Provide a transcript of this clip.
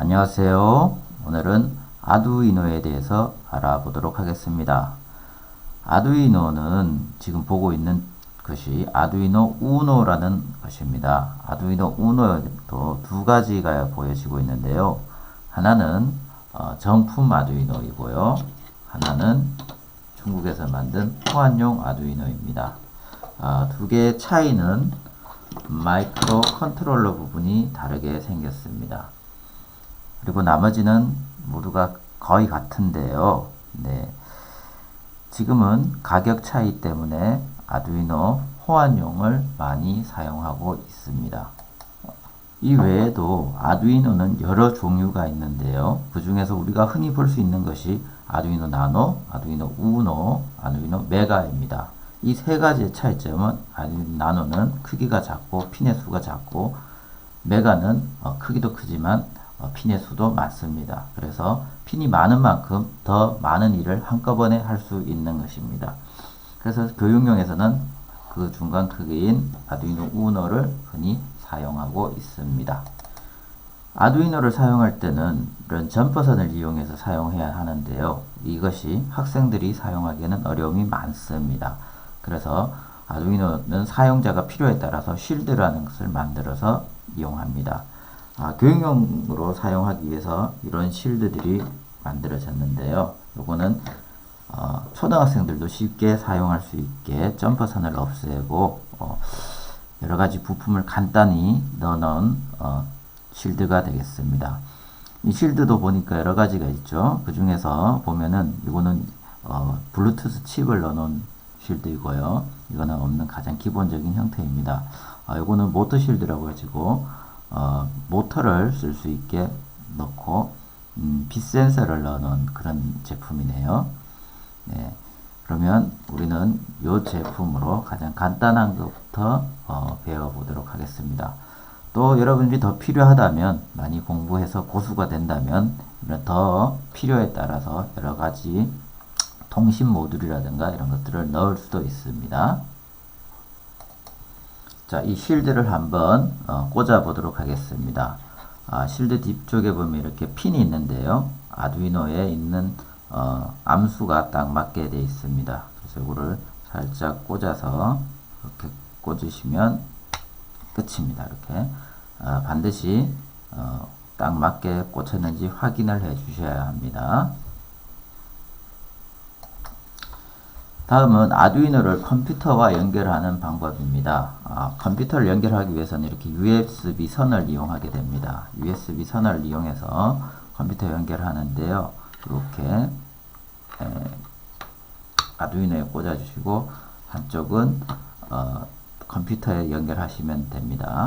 안녕하세요. 오늘은 아두이노에 대해서 알아보도록 하겠습니다. 아두이노는 지금 보고 있는 것이 아두이노 우노라는 것입니다. 아두이노 우노에도 두 가지가 보여지고 있는데요. 하나는 어, 정품 아두이노이고요. 하나는 중국에서 만든 호환용 아두이노입니다. 아, 두 개의 차이는 마이크로 컨트롤러 부분이 다르게 생겼습니다. 그리고 나머지는 모두가 거의 같은데요. 네. 지금은 가격 차이 때문에 아두이노 호환용을 많이 사용하고 있습니다. 이 외에도 아두이노는 여러 종류가 있는데요. 그 중에서 우리가 흔히 볼 수 있는 것이 아두이노 나노, 아두이노 우노, 아두이노 메가입니다. 이 세 가지의 차이점은 아두이노 나노는 크기가 작고 핀의 수가 작고 메가는 어, 크기도 크지만 어, 핀의 수도 많습니다. 그래서 핀이 많은 만큼 더 많은 일을 한꺼번에 할 수 있는 것입니다. 그래서 교육용에서는 그 중간 크기인 아두이노 우노를 흔히 사용하고 있습니다. 아두이노를 사용할 때는 이런 점퍼선을 이용해서 사용해야 하는데요. 이것이 학생들이 사용하기에는 어려움이 많습니다. 그래서 아두이노는 사용자가 필요에 따라서 쉴드라는 것을 만들어서 이용합니다. 아, 교육용으로 사용하기 위해서 이런 쉴드들이 만들어졌는데요. 요거는 어, 초등학생들도 쉽게 사용할 수 있게 점퍼선을 없애고 어, 여러 가지 부품을 간단히 넣어놓은 어, 쉴드가 되겠습니다. 이 쉴드도 보니까 여러 가지가 있죠. 그 중에서 보면은 이거는 어, 블루투스 칩을 넣어놓은 쉴드이고요. 이거는 없는 가장 기본적인 형태입니다. 어, 이거는 모터 쉴드라고 해가지고 어, 모터를 쓸 수 있게 넣고 음, 빛 센서를 넣어놓은 그런 제품이네요. 네. 그러면 우리는 이 제품으로 가장 간단한 것부터 어, 배워보도록 하겠습니다. 또 여러분들이 더 필요하다면 많이 공부해서 고수가 된다면 더 필요에 따라서 여러 가지 통신 모듈이라든가 이런 것들을 넣을 수도 있습니다. 자, 이 쉴드를 한번 어, 꽂아 보도록 하겠습니다. 아, 쉴드 뒤쪽에 보면 이렇게 핀이 있는데요. 아두이노에 있는 어, 암수가 딱 맞게 되어 있습니다. 그래서 이거를 살짝 꽂아서 이렇게 꽂으시면 끝입니다. 이렇게 아, 반드시 어, 딱 맞게 꽂혔는지 확인을 해 주셔야 합니다. 다음은 아두이노를 컴퓨터와 연결하는 방법입니다. 아, 컴퓨터를 연결하기 위해서는 이렇게 USB 선을 이용하게 됩니다. USB 선을 이용해서 컴퓨터 연결하는데요. 이렇게 에, 아두이노에 꽂아주시고 한쪽은 어, 컴퓨터에 연결하시면 됩니다.